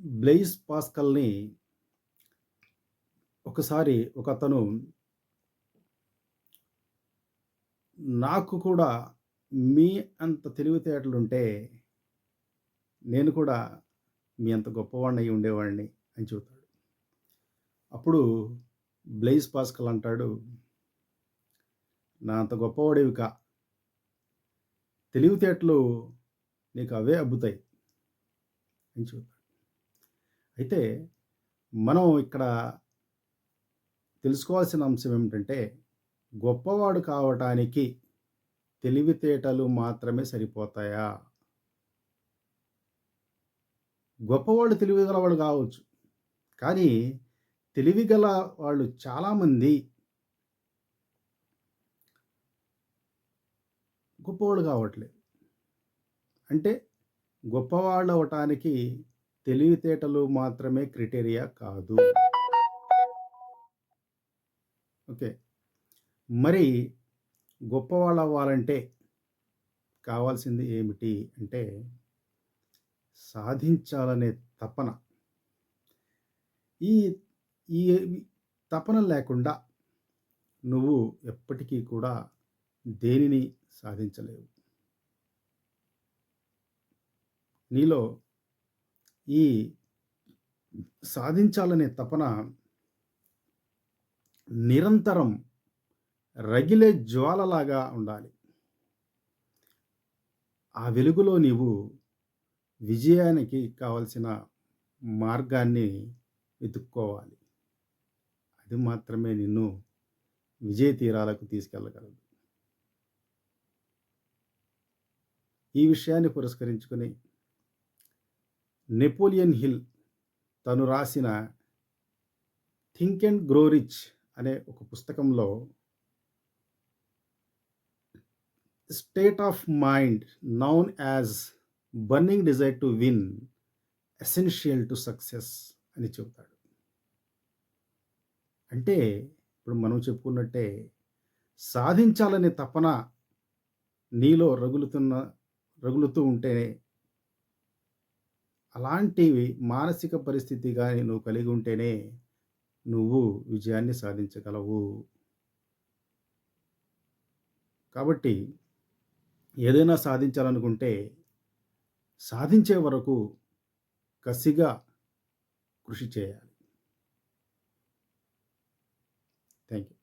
బ్లెయిస్ పాస్కల్‌ని ఒకసారి ఒకతను నాకు కూడా మీ అంత తెలివితేటలుంటే నేను కూడా మీ అంత గొప్పవాడిని అయి ఉండేవాడిని అని చెబుతాడు. అప్పుడు బ్లెయిస్ పాస్కల్ అంటాడు నా అంత గొప్పవాడివి కా. తెలివితేటలు నీకు అవే అబ్బుతాయి. అని చెబుతాడు. అయితే మనం ఇక్కడ తెలుసుకోవాల్సిన అంశం ఏమిటంటే, గొప్పవాడు కావటానికి తెలివితేటలు మాత్రమే సరిపోతాయా? గొప్పవాళ్ళు తెలివి వాళ్ళు కావచ్చు. కానీ తెలివిగల వాళ్ళు చాలామంది గొప్పవాళ్ళు కావట్లేదు. అంటే గొప్పవాళ్ళు అవటానికి తెలివితేటలు మాత్రమే క్రిటేరియా కాదు. ఓకే. మరి గొప్పవాళ్ళు అవ్వాలంటే కావాల్సింది ఏమిటి అంటే సాధించాలనే తపన. ఈ ఈ తపన లేకుండా నువ్వు ఎప్పటికీ కూడా దేనిని సాధించలేవు. నీలో ఈ సాధించాలనే తపన నిరంతరం రగిలే జ్వాలలాగా ఉండాలి. ఆ వెలుగులో నీవు విజయానికి కావాల్సిన మార్గాన్ని వెతుక్కోవాలి. అది మాత్రమే నిన్ను విజయ తీరాలకు తీసుకెళ్ళగలదు. ఈ విషయాన్ని పురస్కరించుకొని నెపోలియన్ హిల్ తను రాసిన 'థింక్ అండ్ గ్రో రిచ్' అనే ఒక పుస్తకంలో state of mind known as burning desire to win essential to success అని చెబుతాడు. అంటే ఇప్పుడు మనం చెప్పుకున్నట్టే సాధించాలనే తపన నీలో రగులుతున్న రగులుతూ ఉంటేనే అలాంటివి మానసిక పరిస్థితి కానీ నువ్వు కలిగి ఉంటేనే నువ్వు విజయాన్ని సాధించగలవు. కాబట్టి ఏదైనా సాధించాలనుకుంటే సాధించే వరకు కసిగా కృషి చేయాలి. Thank you.